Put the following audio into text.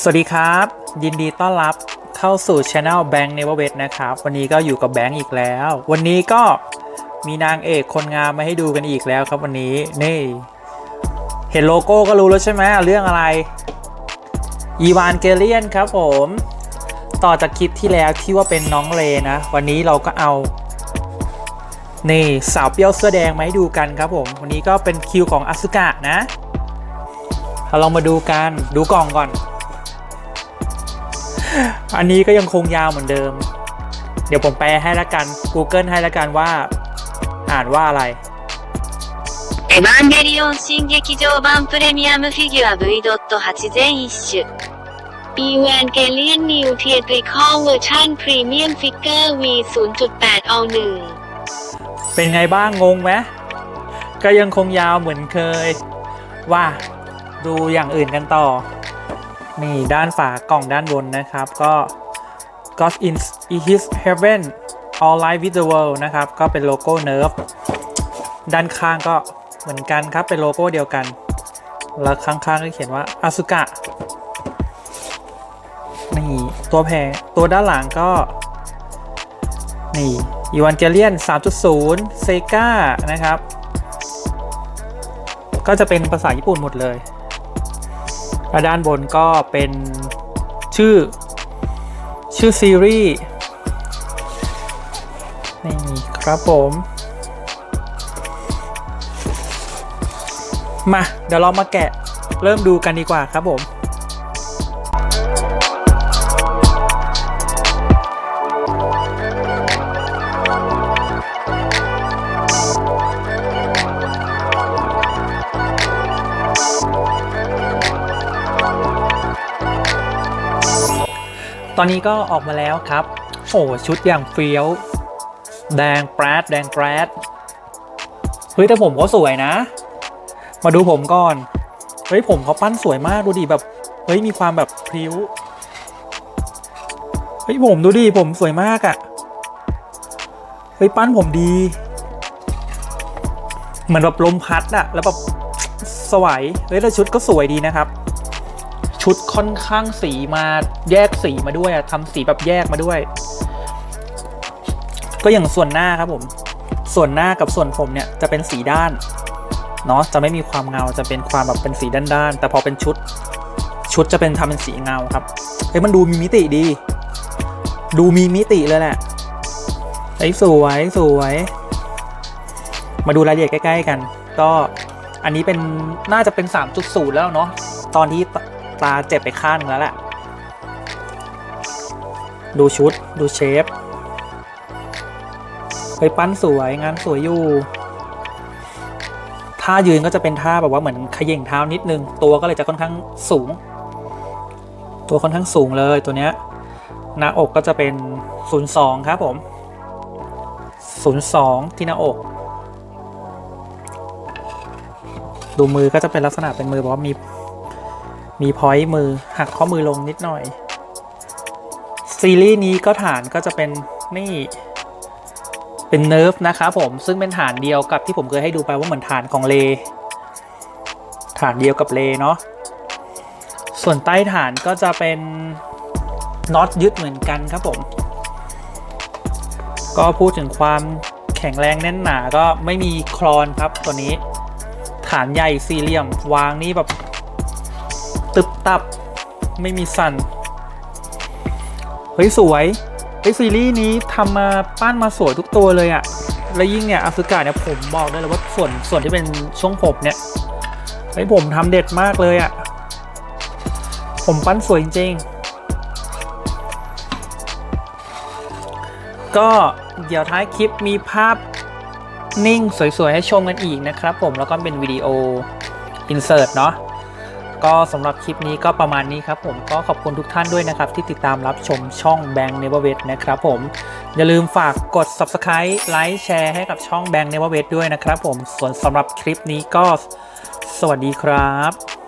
สวัสดีครับ ยินดีต้อนรับเข้าสู่ช anel Bank Never Wait นะครับ วันนี้ก็อยู่กับแบงค์อีกแล้ว วันนี้ก็มีนางเอกคนงามมาให้ดูกันอีกแล้วครับวันนี้นี่ เห็นโลโก้ก็รู้แล้วใช่ไหมเรื่องอะไรอีวานเกเลียนครับผม ต่อจากคลิปที่แล้วที่ว่าเป็นน้องเลนะ วันนี้เราก็เอา นี่สาวเปรี้ยวเสื้อแดงมาให้ดูกันครับผม วันนี้ก็เป็นคิวของอ s u กะนะเราลองมาดูกันดูกล่องก่อน อันนี้ก็ยังคงยาวเหมือนเดิม เดี๋ยวผมแปลให้ละกัน Google ให้ละกันว่า อ่านว่าอะไร エヴァンゲリオン新劇場版プレミアムフィギュア V.8 全一種。e v a n g e l i o n New Theatrical Version Premium Figure V 0.8 All 1 เป็นไงบ้างงงไหมก็ยังคงยาวเหมือนเคย ว่าดูอย่างอื่นกันต่อ นี่ด้านฝากล่องด้านบนนะครับ ก็ God in His Heaven All Light with the World นะครับ ก็เป็นโลโก้ Nerf ด้านข้างก็เหมือนกันครับ เป็นโลโก้เดียวกัน แล้วข้างๆก็เขียนว่าอ s u กะนี่ตัวแพรตัวด้านหลังก็ นี่ อีวานเกเลียน3.0เซกานะครับ ก็จะเป็นภาษาญี่ปุ่นหมดเลยและด้านบนก็เป็นชื่อ ชื่อซีรีส์นี่ครับผม มา เดี๋ยวเรามาแกะเริ่มดูกันดีกว่าครับผม ตอนนี้ก็ออกมาแล้วครับโอ้ชุดอย่างเฟี้ยว แดงแปรดแดงแปรดเฮ้ยแต่ผมเขาสวยนะ มาดูผมก่อนเฮ้ยผมเขาปั้นสวยมากดูดิแบบเฮ้ยมีความแบบพริ้วเฮ้ยผมดูดิผมสวยมากอะ่ะเฮ้ยปั้นผมดีเหมือนแบบลมพัดอะแล้วแบบสวยเฮ้ยแล้วชุดก็สวยดีนะครับ ชุดค่อนข้างสีมาแยกสีมาด้วยอะทำสีแบบแยกมาด้วย ก็อย่างส่วนหน้าครับผม ส่วนหน้ากับส่วนผมเนี่ยจะเป็นสีด้านเนาะจะไม่มีความเงาจะเป็นความแบบเป็นสีด้านๆแต่พอเป็นชุด ชุดจะเป็นทำเป็นสีเงาครับเฮ้ยมันดูมีมิติดี ดูมีมิติเลยแหละไอ้สวยสวย มาดูรายละเอียดใกล้ ๆ กัน ก็อันนี้เป็นน่าจะเป็น 3.0 แล้วเนาะตอนที่ ตาเจ็บไปข้างหนึงแล้วแหละ ดูชุดดูเชฟเฮ้ยปั้นสวยงานสวยอยู่ท่ายืนก็จะเป็นท่าแบบว่าเหมือนขย่งเท้านิดนึง ตัวก็เลยจะค่อนข้างสูง ตัวค่อนข้างสูงเลยตัวเนี้ยหน้าอกก็จะเป็น 02 ครับผม 02 ที่หน้าอก ดูมือก็จะเป็นลักษณะเป็นมือแบบว่ามี มีพอยต์มือหักข้อมือลงนิดหน่อย ซีรีส์นี้ก็ฐานก็จะเป็นนี่ เป็นเนิร์ฟนะครับผม ซึ่งเป็นฐานเดียวกับที่ผมเคยให้ดูไปว่าเหมือนฐานของเล ฐานเดียวกับเลเนาะส่วนใต้ฐานก็จะเป็นน็อตยึดเหมือนกันครับผม ก็พูดถึงความแข็งแรงแน่นหนาก็ไม่มีคลอนครับตัวนี้ ฐานใหญ่สี่เหลี่ยมวางนี่แบบ ตึบตับ ไม่มีสั่น เฮ้ย สวยไอซีรีส์นี้ทำมาปั้นมาสวยทุกตัวเลยอะแล้วยิ่งเนี่ยอาซึกะเนี่ยผมบอกได้เลยว่าส่วนส่วนที่เป็นช่วงผมเนี่ยไอผมทำเด็ดมากเลยอะผมปั้นสวยจริงๆ ก็เดี๋ยวท้ายคลิปมีภาพนิ่งสวยๆ ให้ชมกันอีกนะครับผมแล้วก็เป็นวิดีโออินเสิร์ตเนาะ ก็สำหรับคลิปนี้ก็ประมาณนี้ครับผมก็ขอบคุณทุกท่านด้วยนะครับ ที่ติดตามรับชมช่อง Bank n e v e r w e t นะครับผม อย่าลืมฝากกด Subscribe ไลค์แชร์ให้กับช่อง Bank n e v e r w e t ด้วยนะครับผมส่วนสำหรับคลิปนี้ก็สวัสดีครับ